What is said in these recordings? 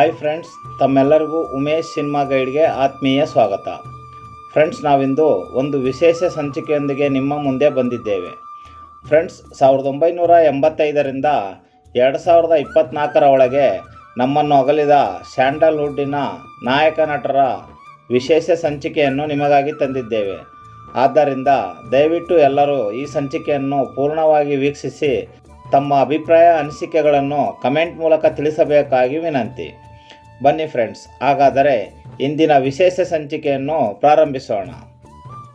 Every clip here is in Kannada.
ಹಾಯ್ ಫ್ರೆಂಡ್ಸ್ ತಮ್ಮೆಲ್ಲರಿಗೂ ಉಮೇಶ್ ಸಿನಿಮಾ ಗೈಡ್ಗೆ ಆತ್ಮೀಯ ಸ್ವಾಗತ. ಫ್ರೆಂಡ್ಸ್ ನಾವಿಂದು ಒಂದು ವಿಶೇಷ ಸಂಚಿಕೆಯೊಂದಿಗೆ ನಿಮ್ಮ ಮುಂದೆ ಬಂದಿದ್ದೇವೆ. ಫ್ರೆಂಡ್ಸ್ ಸಾವಿರದ ಒಂಬೈನೂರ ಎಂಬತ್ತೈದರಿಂದ ಎರಡು ಸಾವಿರದ ಇಪ್ಪತ್ತ್ನಾಲ್ಕರ ಒಳಗೆ ನಮ್ಮನ್ನು ಅಗಲಿದ ಸ್ಯಾಂಡಲ್ವುಡ್ಡಿನ ನಾಯಕ ನಟರ ವಿಶೇಷ ಸಂಚಿಕೆಯನ್ನು ನಿಮಗಾಗಿ ತಂದಿದ್ದೇವೆ. ಆದ್ದರಿಂದ ದಯವಿಟ್ಟು ಎಲ್ಲರೂ ಈ ಸಂಚಿಕೆಯನ್ನು ಪೂರ್ಣವಾಗಿ ವೀಕ್ಷಿಸಿ ತಮ್ಮ ಅಭಿಪ್ರಾಯ, ಅನಿಸಿಕೆಗಳನ್ನು ಕಮೆಂಟ್ ಮೂಲಕ ತಿಳಿಸಬೇಕಾಗಿ ವಿನಂತಿ. ಬನ್ನಿ ಫ್ರೆಂಡ್ಸ್ ಹಾಗಾದರೆ ಇಂದಿನ ವಿಶೇಷ ಸಂಚಿಕೆಯನ್ನು ಪ್ರಾರಂಭಿಸೋಣ.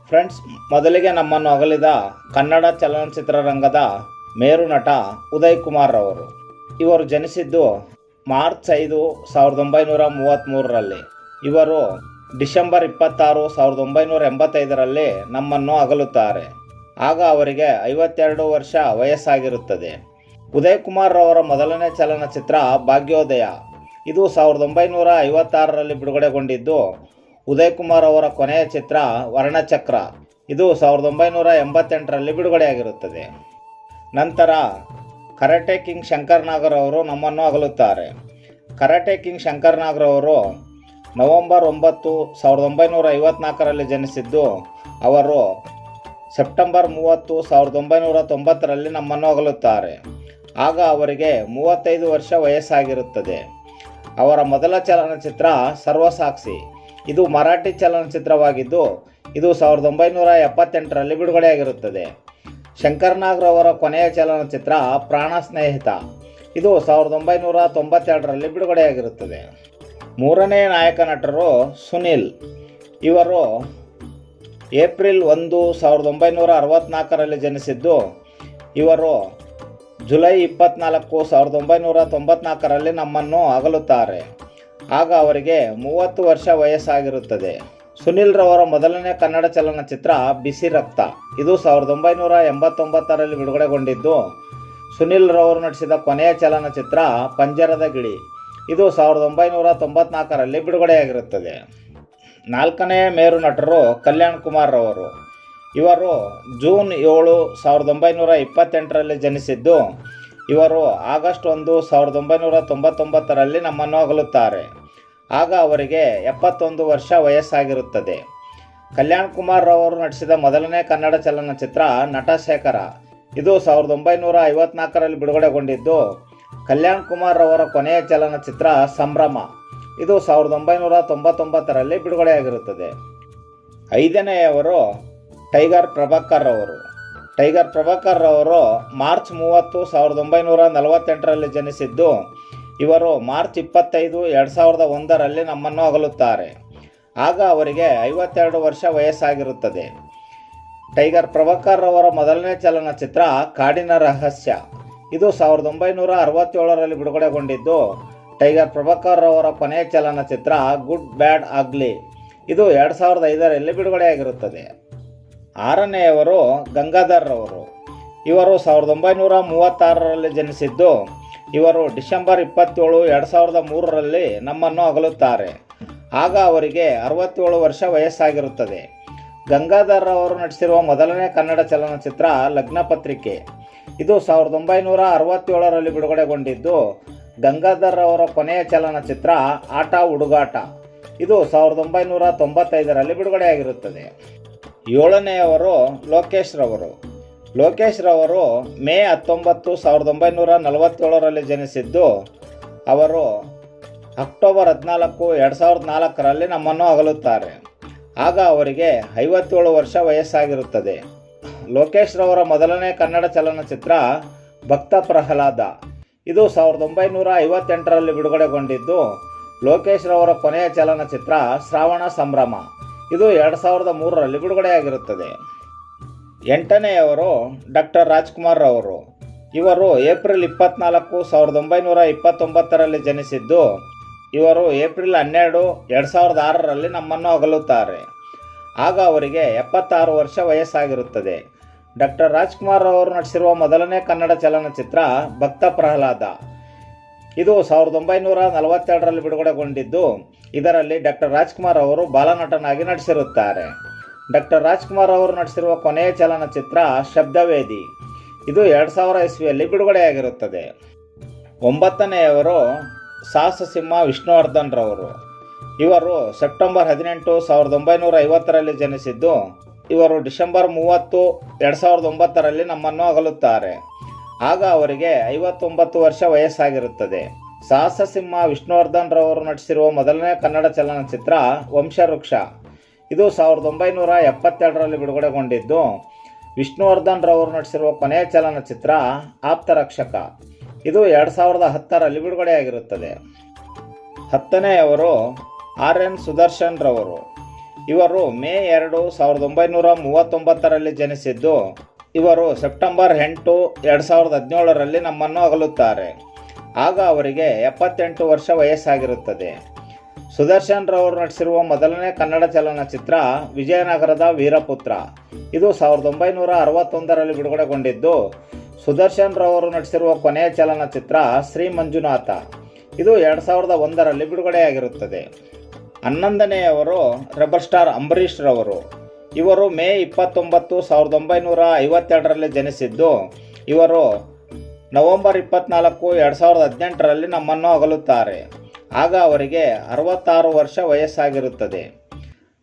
ಫ್ರೆಂಡ್ಸ್ ಮೊದಲಿಗೆ ನಮ್ಮನ್ನು ಅಗಲಿದ ಕನ್ನಡ ಚಲನಚಿತ್ರರಂಗದ ಮೇರು ನಟ ಉದಯ್ ಕುಮಾರ್ ಅವರು ಇವರು ಜನಿಸಿದ್ದು ಮಾರ್ಚ್ ಐದು ಸಾವಿರದ ಒಂಬೈನೂರ ಮೂವತ್ತ್ಮೂರರಲ್ಲಿ ಇವರು ಡಿಸೆಂಬರ್ ಇಪ್ಪತ್ತಾರು ಸಾವಿರದ ಒಂಬೈನೂರ ಎಂಬತ್ತೈದರಲ್ಲಿ ನಮ್ಮನ್ನು ಅಗಲುತ್ತಾರೆ. ಆಗ ಅವರಿಗೆ ಐವತ್ತೆರಡು ವರ್ಷ ವಯಸ್ಸಾಗಿರುತ್ತದೆ. ಉದಯ್ ಕುಮಾರ್ ಅವರ ಮೊದಲನೇ ಚಲನಚಿತ್ರ ಭಾಗ್ಯೋದಯ. ಇದು ಸಾವಿರದ ಒಂಬೈನೂರ ಐವತ್ತಾರರಲ್ಲಿ ಬಿಡುಗಡೆಗೊಂಡಿದ್ದು ಉದಯ್ ಕುಮಾರ್ ಅವರ ಕೊನೆಯ ಚಿತ್ರ ವರ್ಣಚಕ್ರ. ಇದು ಸಾವಿರದ ಒಂಬೈನೂರ ಎಂಬತ್ತೆಂಟರಲ್ಲಿ ಬಿಡುಗಡೆಯಾಗಿರುತ್ತದೆ. ನಂತರ ಕರಾಟೆ ಕಿಂಗ್ ಶಂಕರ್ ನಾಗರ್ ಅವರು ನಮ್ಮನ್ನು ಅಗಲುತ್ತಾರೆ. ಕರಾಟೆ ಕಿಂಗ್ ಶಂಕರ್ ನಾಗರ್ ಅವರು ನವೆಂಬರ್ ಒಂಬತ್ತು, ಸಾವಿರದ ಒಂಬೈನೂರ ಐವತ್ನಾಲ್ಕರಲ್ಲಿ ಜನಿಸಿದ್ದು ಅವರು ಸೆಪ್ಟೆಂಬರ್ ಮೂವತ್ತು, ಸಾವಿರದ ಒಂಬೈನೂರ ತೊಂಬತ್ತರಲ್ಲಿ ನಮ್ಮನ್ನು ಅಗಲುತ್ತಾರೆ. ಆಗ ಅವರಿಗೆ ಮೂವತ್ತೈದು ವರ್ಷ ವಯಸ್ಸಾಗಿರುತ್ತದೆ. ಅವರ ಮೊದಲ ಚಲನಚಿತ್ರ ಸರ್ವಸಾಕ್ಷಿ. ಇದು ಮರಾಠಿ ಚಲನಚಿತ್ರವಾಗಿದ್ದು, ಇದು ಸಾವಿರದ ಒಂಬೈನೂರ ಎಪ್ಪತ್ತೆಂಟರಲ್ಲಿ ಬಿಡುಗಡೆಯಾಗಿರುತ್ತದೆ. ಶಂಕರ್ನಾಗ್ರ ಅವರ ಕೊನೆಯ ಚಲನಚಿತ್ರ ಪ್ರಾಣ ಸ್ನೇಹಿತ. ಇದು ಸಾವಿರದ ಒಂಬೈನೂರ ತೊಂಬತ್ತೆರಡರಲ್ಲಿ ಬಿಡುಗಡೆಯಾಗಿರುತ್ತದೆ. ಮೂರನೇ ನಾಯಕ ನಟರು ಸುನಿಲ್. ಇವರು ಏಪ್ರಿಲ್ ಒಂದು, ಸಾವಿರದ ಒಂಬೈನೂರ ಅರವತ್ತ್ನಾಲ್ಕರಲ್ಲಿ ಜನಿಸಿದ್ದು, ಇವರು ಜುಲೈ ಇಪ್ಪತ್ನಾಲ್ಕು ಸಾವಿರದ ಒಂಬೈನೂರ ತೊಂಬತ್ನಾಲ್ಕರಲ್ಲಿ ನಮ್ಮನ್ನು ಅಗಲುತ್ತಾರೆ. ಆಗ ಅವರಿಗೆ ಮೂವತ್ತು ವರ್ಷ ವಯಸ್ಸಾಗಿರುತ್ತದೆ. ಸುನಿಲ್ ರವರ ಮೊದಲನೇ ಕನ್ನಡ ಚಲನಚಿತ್ರ ಬಿಸಿ ರಕ್ತ. ಇದು ಸಾವಿರದ ಒಂಬೈನೂರ ಎಂಬತ್ತೊಂಬತ್ತರಲ್ಲಿ ಬಿಡುಗಡೆಗೊಂಡಿದ್ದು, ಸುನಿಲ್ ರವರು ನಟಿಸಿದ ಕೊನೆಯ ಚಲನಚಿತ್ರ ಪಂಜರದ ಗಿಳಿ. ಇದು ಸಾವಿರದ ಒಂಬೈನೂರ ತೊಂಬತ್ನಾಲ್ಕರಲ್ಲಿ ಬಿಡುಗಡೆಯಾಗಿರುತ್ತದೆ. ನಾಲ್ಕನೇ ಮೇರು ನಟರು ಕಲ್ಯಾಣ್ ಕುಮಾರ್ ರವರು. ಇವರು ಜೂನ್ ಏಳು ಸಾವಿರದ ಒಂಬೈನೂರ ಇಪ್ಪತ್ತೆಂಟರಲ್ಲಿ ಜನಿಸಿದ್ದು. ಇವರು ಆಗಸ್ಟ್ ಒಂದು ಸಾವಿರದ ಒಂಬೈನೂರ ತೊಂಬತ್ತೊಂಬತ್ತರಲ್ಲಿ ನಮ್ಮನ್ನು ಅಗಲುತ್ತಾರೆ. ಆಗ ಅವರಿಗೆ ಎಪ್ಪತ್ತೊಂದು ವರ್ಷ ವಯಸ್ಸಾಗಿರುತ್ತದೆ. ಕಲ್ಯಾಣ್ ಕುಮಾರ್ ರವರು ನಟಿಸಿದ ಮೊದಲನೇ ಕನ್ನಡ ಚಲನಚಿತ್ರ ನಟಶೇಖರ. ಇದು ಸಾವಿರದ ಒಂಬೈನೂರ ಐವತ್ನಾಲ್ಕರಲ್ಲಿ ಬಿಡುಗಡೆಗೊಂಡಿದ್ದು. ಕಲ್ಯಾಣ್ ಕುಮಾರ್ ರವರ ಕೊನೆಯ ಚಲನಚಿತ್ರ ಸಂಭ್ರಮ. ಇದು ಸಾವಿರದ ಒಂಬೈನೂರ ತೊಂಬತ್ತೊಂಬತ್ತರಲ್ಲಿ ಬಿಡುಗಡೆಯಾಗಿರುತ್ತದೆ. ಐದನೆಯವರು ಟೈಗರ್ ಪ್ರಭಾಕರ್ ಅವರು ಟೈಗರ್ ಪ್ರಭಾಕರ್ ಅವರು ಮಾರ್ಚ್ ಮೂವತ್ತು ಸಾವಿರದ ಒಂಬೈನೂರ ನಲವತ್ತೆಂಟರಲ್ಲಿ ಜನಿಸಿದ್ದು, ಇವರು ಮಾರ್ಚ್ ಇಪ್ಪತ್ತೈದು ಎರಡು ಸಾವಿರದ ಒಂದರಲ್ಲಿ ನಮ್ಮನ್ನು ಅಗಲುತ್ತಾರೆ. ಆಗ ಅವರಿಗೆ ಐವತ್ತೆರಡು ವರ್ಷ ವಯಸ್ಸಾಗಿರುತ್ತದೆ. ಟೈಗರ್ ಪ್ರಭಾಕರ್ ಅವರ ಮೊದಲನೇ ಚಲನಚಿತ್ರ ಕಾಡಿನ ರಹಸ್ಯ. ಇದು ಸಾವಿರದ ಒಂಬೈನೂರ ಅರವತ್ತೇಳರಲ್ಲಿ ಬಿಡುಗಡೆಗೊಂಡಿದ್ದು, ಟೈಗರ್ ಪ್ರಭಾಕರ್ ಅವರ ಕೊನೆಯ ಚಲನಚಿತ್ರ ಗುಡ್, ಬ್ಯಾಡ್ ಆಗ್ಲಿ ಇದು ಎರಡು ಸಾವಿರದ ಐದರಲ್ಲಿ ಬಿಡುಗಡೆಯಾಗಿರುತ್ತದೆ. ಆರನೆಯವರು ಗಂಗಾಧರ್ ರವರು ಇವರು ಸಾವಿರದ ಒಂಬೈನೂರ ಮೂವತ್ತಾರರಲ್ಲಿ ಜನಿಸಿದ್ದು, ಇವರು ಡಿಸೆಂಬರ್ ಇಪ್ಪತ್ತೇಳು ಎರಡು ಸಾವಿರದ ಮೂರರಲ್ಲಿ ನಮ್ಮನ್ನು ಅಗಲುತ್ತಾರೆ. ಆಗ ಅವರಿಗೆ ಅರವತ್ತೇಳು ವರ್ಷ ವಯಸ್ಸಾಗಿರುತ್ತದೆ. ಗಂಗಾಧರ್ ಅವರು ನಟಿಸಿರುವ ಮೊದಲನೇ ಕನ್ನಡ ಚಲನಚಿತ್ರ ಲಗ್ನ ಪತ್ರಿಕೆ. ಇದು ಸಾವಿರದ ಒಂಬೈನೂರ ಅರವತ್ತೇಳರಲ್ಲಿ ಬಿಡುಗಡೆಗೊಂಡಿದ್ದು ಗಂಗಾಧರ್ ಅವರ ಕೊನೆಯ ಚಲನಚಿತ್ರ ಆಟ ಹುಡುಗಾಟ ಇದು ಸಾವಿರದ ಒಂಬೈನೂರ ತೊಂಬತ್ತೈದರಲ್ಲಿ ಬಿಡುಗಡೆಯಾಗಿರುತ್ತದೆ. ಏಳನೆಯವರು ಲೋಕೇಶ್ ರವರು ಲೋಕೇಶ್ ರವರು ಮೇ ಹತ್ತೊಂಬತ್ತು ಸಾವಿರದ ಒಂಬೈನೂರ ನಲವತ್ತೇಳರಲ್ಲಿ ಜನಿಸಿದ್ದು, ಅವರು ಅಕ್ಟೋಬರ್ ಹದಿನಾಲ್ಕು ಎರಡು ಸಾವಿರದ ನಾಲ್ಕರಲ್ಲಿ ನಮ್ಮನ್ನು ಅಗಲುತ್ತಾರೆ. ಆಗ ಅವರಿಗೆ ಐವತ್ತೇಳು ವರ್ಷ ವಯಸ್ಸಾಗಿರುತ್ತದೆ. ಲೋಕೇಶ್ ರವರ ಮೊದಲನೇ ಕನ್ನಡ ಚಲನಚಿತ್ರ ಭಕ್ತ ಪ್ರಹ್ಲಾದ. ಇದು ಸಾವಿರದ ಒಂಬೈನೂರ ಐವತ್ತೆಂಟರಲ್ಲಿ ಬಿಡುಗಡೆಗೊಂಡಿದ್ದು ಲೋಕೇಶ್ ರವರ ಕೊನೆಯ ಚಲನಚಿತ್ರ ಶ್ರಾವಣ ಸಂಭ್ರಮ. ಇದು ಎರಡು ಸಾವಿರದ ಮೂರರಲ್ಲಿ ಬಿಡುಗಡೆಯಾಗಿರುತ್ತದೆ. ಎಂಟನೆಯವರು ಡಾಕ್ಟರ್ ರಾಜ್ಕುಮಾರ್ ಅವರು ಇವರು ಏಪ್ರಿಲ್ ಇಪ್ಪತ್ನಾಲ್ಕು ಸಾವಿರದ ಒಂಬೈನೂರ ಇಪ್ಪತ್ತೊಂಬತ್ತರಲ್ಲಿ ಜನಿಸಿದ್ದು, ಇವರು ಏಪ್ರಿಲ್ ಹನ್ನೆರಡು ಎರಡು ಸಾವಿರದ ಆರರಲ್ಲಿ ನಮ್ಮನ್ನು ಅಗಲುತ್ತಾರೆ. ಆಗ ಅವರಿಗೆ ಎಪ್ಪತ್ತಾರು ವರ್ಷ ವಯಸ್ಸಾಗಿರುತ್ತದೆ. ಡಾಕ್ಟರ್ ರಾಜ್ಕುಮಾರ್ ಅವರು ನಟಿಸಿರುವ ಮೊದಲನೇ ಕನ್ನಡ ಚಲನಚಿತ್ರ ಭಕ್ತ ಪ್ರಹ್ಲಾದ. ಇದು ಸಾವಿರದ ಒಂಬೈನೂರ ನಲವತ್ತೆರಡರಲ್ಲಿ ಬಿಡುಗಡೆಗೊಂಡಿದ್ದು ಇದರಲ್ಲಿ ಡಾಕ್ಟರ್ ರಾಜ್ಕುಮಾರ್ ಅವರು ಬಾಲನಟನಾಗಿ ನಟಿಸಿರುತ್ತಾರೆ. ಡಾಕ್ಟರ್ ರಾಜ್ಕುಮಾರ್ ಅವರು ನಟಿಸಿರುವ ಕೊನೆಯ ಚಲನಚಿತ್ರ ಶಬ್ದವೇದಿ. ಇದು ಎರಡು ಸಾವಿರ ಇಸ್ವಿಯಲ್ಲಿ ಬಿಡುಗಡೆಯಾಗಿರುತ್ತದೆ. ಒಂಬತ್ತನೆಯವರು ಸಾಹಸಸಿಂಹ ವಿಷ್ಣುವರ್ಧನ್ ರವರು. ಇವರು ಸೆಪ್ಟೆಂಬರ್ ಹದಿನೆಂಟು ಸಾವಿರದ ಒಂಬೈನೂರ ಐವತ್ತರಲ್ಲಿ ಜನಿಸಿದ್ದು, ಇವರು ಡಿಸೆಂಬರ್ ಮೂವತ್ತು ಎರಡು ಸಾವಿರದ ಒಂಬತ್ತರಲ್ಲಿ ನಮ್ಮನ್ನು ಅಗಲುತ್ತಾರೆ. ಆಗ ಅವರಿಗೆ ಐವತ್ತೊಂಬತ್ತು ವರ್ಷ ವಯಸ್ಸಾಗಿರುತ್ತದೆ. ಸಾಹಸಸಿಂಹ ವಿಷ್ಣುವರ್ಧನ್ ರವರು ನಟಿಸಿರುವ ಮೊದಲನೇ ಕನ್ನಡ ಚಲನಚಿತ್ರ ವಂಶವೃಕ್ಷ. ಇದು ಸಾವಿರದ ಒಂಬೈನೂರ ಎಪ್ಪತ್ತೆರಡರಲ್ಲಿ ಬಿಡುಗಡೆಗೊಂಡಿದ್ದು ವಿಷ್ಣುವರ್ಧನ್ ರವರು ನಟಿಸಿರುವ ಕೊನೆಯ ಚಲನಚಿತ್ರ ಆಪ್ತರಕ್ಷಕ. ಇದು ಎರಡು ಸಾವಿರದ ಹತ್ತರಲ್ಲಿ ಬಿಡುಗಡೆಯಾಗಿರುತ್ತದೆ. ಹತ್ತನೆಯವರು ಆರ್ ಎನ್ ಸುದರ್ಶನ್ ರವರು ಇವರು ಮೇ ಎರಡು ಸಾವಿರದ ಒಂಬೈನೂರ ಮೂವತ್ತೊಂಬತ್ತರಲ್ಲಿ ಜನಿಸಿದ್ದು, ಇವರು ಸೆಪ್ಟೆಂಬರ್ ಎಂಟು ಎರಡು ಸಾವಿರದ ಹದಿನೇಳರಲ್ಲಿ ನಮ್ಮನ್ನು ಅಗಲುತ್ತಾರೆ. ಆಗ ಅವರಿಗೆ ಎಪ್ಪತ್ತೆಂಟು ವರ್ಷ ವಯಸ್ಸಾಗಿರುತ್ತದೆ. ಸುದರ್ಶನ್ ರವರು ನಟಿಸಿರುವ ಮೊದಲನೇ ಕನ್ನಡ ಚಲನಚಿತ್ರ ವಿಜಯನಗರದ ವೀರಪುತ್ರ. ಇದು ಸಾವಿರದ ಒಂಬೈನೂರ ಅರವತ್ತೊಂದರಲ್ಲಿ ಬಿಡುಗಡೆಗೊಂಡಿದ್ದು, ಸುದರ್ಶನ್ ರವರು ನಟಿಸಿರುವ ಕೊನೆಯ ಚಲನಚಿತ್ರ ಶ್ರೀ ಮಂಜುನಾಥ. ಇದು ಎರಡು ಸಾವಿರದ ಒಂದರಲ್ಲಿ ಬಿಡುಗಡೆಯಾಗಿರುತ್ತದೆ. ಹನ್ನೊಂದನೆಯವರು ರೆಬರ್ ಸ್ಟಾರ್ ಅಂಬರೀಶ್ ರವರು. ಇವರು ಮೇ ಇಪ್ಪತ್ತೊಂಬತ್ತು ಸಾವಿರದ ಒಂಬೈನೂರ ಐವತ್ತೆರಡರಲ್ಲಿ ಜನಿಸಿದ್ದು, ಇವರು ನವೆಂಬರ್ ಇಪ್ಪತ್ನಾಲ್ಕು ಎರಡು ಸಾವಿರದ ಹದಿನೆಂಟರಲ್ಲಿ ನಮ್ಮನ್ನು ಅಗಲುತ್ತಾರೆ. ಆಗ ಅವರಿಗೆ ಅರವತ್ತಾರು ವರ್ಷ ವಯಸ್ಸಾಗಿರುತ್ತದೆ.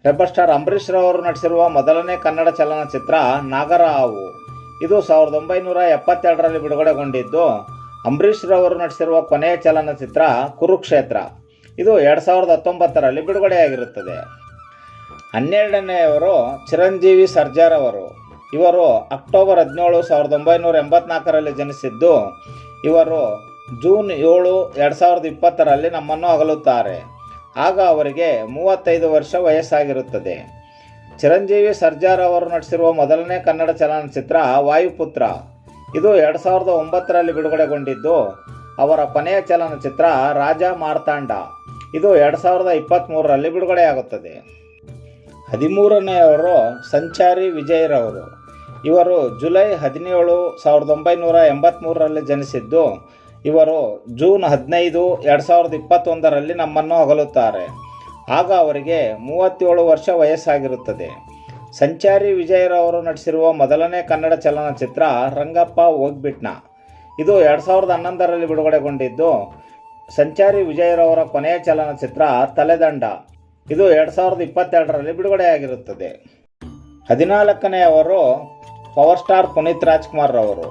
ರೆಬರ್ ಸ್ಟಾರ್ ಅಂಬರೀಷ್ ರವರು ನಟಿಸಿರುವ ಮೊದಲನೇ ಕನ್ನಡ ಚಲನಚಿತ್ರ ನಾಗರ ಹಾವು ಇದು ಸಾವಿರದ ಒಂಬೈನೂರ ಎಪ್ಪತ್ತೆರಡರಲ್ಲಿ ಬಿಡುಗಡೆಗೊಂಡಿದ್ದು, ಅಂಬರೀಷ್ ರವರು ನಟಿಸಿರುವ ಕೊನೆಯ ಚಲನಚಿತ್ರ ಕುರುಕ್ಷೇತ್ರ. ಇದು ಎರಡು ಸಾವಿರದ ಹತ್ತೊಂಬತ್ತರಲ್ಲಿ ಬಿಡುಗಡೆಯಾಗಿರುತ್ತದೆ. ಹನ್ನೆರಡನೆಯವರು ಚಿರಂಜೀವಿ ಸರ್ಜಾರ್ ಅವರು. ಇವರು ಅಕ್ಟೋಬರ್ ಹದಿನೇಳು ಸಾವಿರದ ಒಂಬೈನೂರ ಎಂಬತ್ನಾಲ್ಕರಲ್ಲಿ ಜನಿಸಿದ್ದು, ಇವರು ಜೂನ್ ಏಳು ಎರಡು ಸಾವಿರದ ಇಪ್ಪತ್ತರಲ್ಲಿ ನಮ್ಮನ್ನು ಅಗಲುತ್ತಾರೆ. ಆಗ ಅವರಿಗೆ ಮೂವತ್ತೈದು ವರ್ಷ ವಯಸ್ಸಾಗಿರುತ್ತದೆ. ಚಿರಂಜೀವಿ ಸರ್ಜಾರ್ ಅವರು ನಟಿಸಿರುವ ಮೊದಲನೇ ಕನ್ನಡ ಚಲನಚಿತ್ರ ವಾಯುಪುತ್ರ. ಇದು ಎರಡು ಸಾವಿರದ ಒಂಬತ್ತರಲ್ಲಿ ಬಿಡುಗಡೆಗೊಂಡಿದ್ದು, ಅವರ ಕೊನೆಯ ಚಲನಚಿತ್ರ ರಾಜ ಮಾರ್ತಾಂಡ. ಇದು ಎರಡು ಸಾವಿರದ ಇಪ್ಪತ್ತ್ಮೂರರಲ್ಲಿ ಬಿಡುಗಡೆಯಾಗುತ್ತದೆ. ಹದಿಮೂರನೆಯವರು ಸಂಚಾರಿ ವಿಜಯರವರು. ಇವರು ಜುಲೈ ಹದಿನೇಳು ಸಾವಿರದ ಒಂಬೈನೂರ ಎಂಬತ್ತ್ಮೂರರಲ್ಲಿ ಜನಿಸಿದ್ದು, ಇವರು ಜೂನ್ ಹದಿನೈದು ಎರಡು ಸಾವಿರದ ಇಪ್ಪತ್ತೊಂದರಲ್ಲಿ ನಮ್ಮನ್ನು ಅಗಲುತ್ತಾರೆ. ಆಗ ಅವರಿಗೆ ಮೂವತ್ತೇಳು ವರ್ಷ ವಯಸ್ಸಾಗಿರುತ್ತದೆ. ಸಂಚಾರಿ ವಿಜಯರವರು ನಟಿಸಿರುವ ಮೊದಲನೇ ಕನ್ನಡ ಚಲನಚಿತ್ರ ರಂಗಪ್ಪ ಹೋಗ್ಬಿಟ್ನ. ಇದು ಎರಡು ಸಾವಿರದ ಹನ್ನೊಂದರಲ್ಲಿ ಬಿಡುಗಡೆಗೊಂಡಿದ್ದು, ಸಂಚಾರಿ ವಿಜಯರವರ ಕೊನೆಯ ಚಲನಚಿತ್ರ ತಲೆದಂಡ. ಇದು ಎರಡು ಸಾವಿರದ ಇಪ್ಪತ್ತೆರಡರಲ್ಲಿ ಬಿಡುಗಡೆಯಾಗಿರುತ್ತದೆ. ಹದಿನಾಲ್ಕನೆಯವರು ಪವರ್ ಸ್ಟಾರ್ ಪುನೀತ್ ರಾಜ್ಕುಮಾರ್ ರವರು.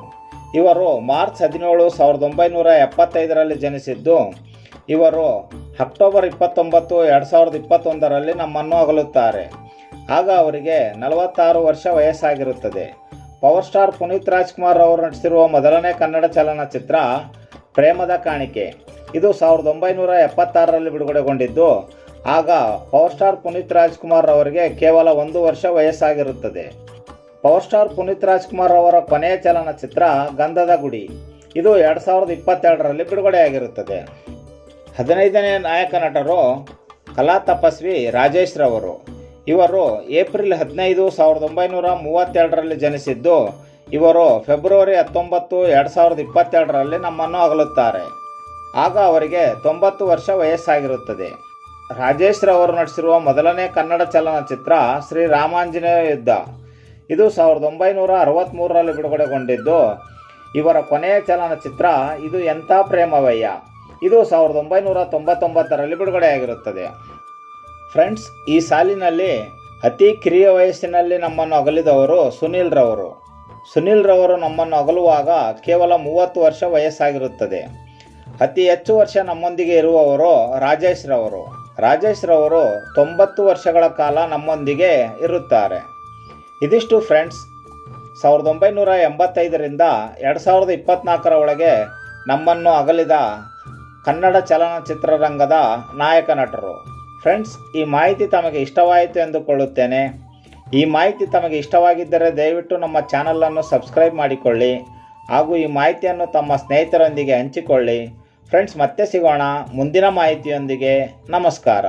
ಇವರು ಮಾರ್ಚ್ ಹದಿನೇಳು ಸಾವಿರದ ಒಂಬೈನೂರ ಎಪ್ಪತ್ತೈದರಲ್ಲಿ ಜನಿಸಿದ್ದು, ಇವರು ಅಕ್ಟೋಬರ್ ಇಪ್ಪತ್ತೊಂಬತ್ತು ಎರಡು ಸಾವಿರದ ಇಪ್ಪತ್ತೊಂದರಲ್ಲಿ ನಮ್ಮನ್ನು ಅಗಲುತ್ತಾರೆ. ಆಗ ಅವರಿಗೆ ನಲವತ್ತಾರು ವರ್ಷ ವಯಸ್ಸಾಗಿರುತ್ತದೆ. ಪವರ್ ಸ್ಟಾರ್ ಪುನೀತ್ ರಾಜ್ಕುಮಾರ್ ಅವರು ನಟಿಸಿರುವ ಮೊದಲನೇ ಕನ್ನಡ ಚಲನಚಿತ್ರ ಪ್ರೇಮದ ಕಾಣಿಕೆ. ಇದು ಸಾವಿರದ ಒಂಬೈನೂರ ಎಪ್ಪತ್ತಾರರಲ್ಲಿ ಬಿಡುಗಡೆಗೊಂಡಿದ್ದು, ಆಗ ಪವರ್ ಸ್ಟಾರ್ ಪುನೀತ್ ರಾಜ್ಕುಮಾರ್ ಅವರಿಗೆ ಕೇವಲ ಒಂದು ವರ್ಷ ವಯಸ್ಸಾಗಿರುತ್ತದೆ. ಪವರ್ ಸ್ಟಾರ್ ಪುನೀತ್ ರಾಜ್ಕುಮಾರ್ ಅವರ ಕೊನೆಯ ಚಲನಚಿತ್ರ ಗಂಧದ ಗುಡಿ. ಇದು ಎರಡು ಸಾವಿರದ ಇಪ್ಪತ್ತೆರಡರಲ್ಲಿ ಬಿಡುಗಡೆಯಾಗಿರುತ್ತದೆ. ಹದಿನೈದನೇ ನಾಯಕ ನಟರು ಕಲಾ ತಪಸ್ವಿ ರಾಜೇಶ್ ರವರು. ಇವರು ಏಪ್ರಿಲ್ ಹದಿನೈದು ಸಾವಿರದ ಒಂಬೈನೂರ ಮೂವತ್ತೆರಡರಲ್ಲಿ ಜನಿಸಿದ್ದು, ಇವರು ಫೆಬ್ರವರಿ ಹತ್ತೊಂಬತ್ತು ಎರಡು ಸಾವಿರದ ಇಪ್ಪತ್ತೆರಡರಲ್ಲಿ ನಮ್ಮನ್ನು ಅಗಲುತ್ತಾರೆ. ಆಗ ಅವರಿಗೆ ತೊಂಬತ್ತು ವರ್ಷ ವಯಸ್ಸಾಗಿರುತ್ತದೆ. ರಾಜೇಶ್ ರವರು ನಟಿಸಿರುವ ಮೊದಲನೇ ಕನ್ನಡ ಚಲನಚಿತ್ರ ಶ್ರೀ ರಾಮಾಂಜನೇಯ ಯುದ್ಧ. ಇದು ಸಾವಿರದ ಒಂಬೈನೂರ ಅರವತ್ತ್ಮೂರರಲ್ಲಿ ಬಿಡುಗಡೆಗೊಂಡಿದ್ದು. ಇವರ ಕೊನೆಯ ಚಲನಚಿತ್ರ, ಇದು ಎಂಥ ಪ್ರೇಮವಯ್ಯ? ಇದು ಸಾವಿರದ ಒಂಬೈನೂರ ತೊಂಬತ್ತೊಂಬತ್ತರಲ್ಲಿ ಬಿಡುಗಡೆಯಾಗಿರುತ್ತದೆ. ಫ್ರೆಂಡ್ಸ್, ಈ ಸಾಲಿನಲ್ಲಿ ಅತಿ ಕಿರಿಯ ವಯಸ್ಸಿನಲ್ಲಿ ನಮ್ಮನ್ನು ಅಗಲಿದವರು ಸುನೀಲ್ ರವರು. ಸುನೀಲ್ ರವರು ನಮ್ಮನ್ನು ಅಗಲುವಾಗ ಕೇವಲ ಮೂವತ್ತು ವರ್ಷ ವಯಸ್ಸಾಗಿರುತ್ತದೆ. ಅತಿ ಹೆಚ್ಚು ವರ್ಷ ನಮ್ಮೊಂದಿಗೆ ಇರುವವರು ರಾಜೇಶ್ ರವರು. ರಾಜೇಶ್ ರವರು ತೊಂಬತ್ತು ವರ್ಷಗಳ ಕಾಲ ನಮ್ಮೊಂದಿಗೆ ಇರುತ್ತಾರೆ. ಇದಿಷ್ಟು ಫ್ರೆಂಡ್ಸ್ ಸಾವಿರದ ಒಂಬೈನೂರ ಎಂಬತ್ತೈದರಿಂದ ಎರಡು ಸಾವಿರದ ಇಪ್ಪತ್ತ್ನಾಲ್ಕರ ಒಳಗೆ ನಮ್ಮನ್ನು ಅಗಲಿದ ಕನ್ನಡ ಚಲನಚಿತ್ರರಂಗದ ನಾಯಕ ನಟರು. ಫ್ರೆಂಡ್ಸ್ ಈ ಮಾಹಿತಿ ತಮಗೆ ಇಷ್ಟವಾಯಿತು ಎಂದುಕೊಳ್ಳುತ್ತೇನೆ. ಈ ಮಾಹಿತಿ ತಮಗೆ ಇಷ್ಟವಾಗಿದ್ದರೆ ದಯವಿಟ್ಟು ನಮ್ಮ ಚಾನಲನ್ನು ಸಬ್ಸ್ಕ್ರೈಬ್ ಮಾಡಿಕೊಳ್ಳಿ ಹಾಗೂ ಈ ಮಾಹಿತಿಯನ್ನು ತಮ್ಮ ಸ್ನೇಹಿತರೊಂದಿಗೆ ಹಂಚಿಕೊಳ್ಳಿ. ಫ್ರೆಂಡ್ಸ್ ಮತ್ತೆ ಸಿಗೋಣ. ಮುಂದಿನ ಮಾಹಿತಿಯೊಂದಿಗೆ ನಮಸ್ಕಾರ.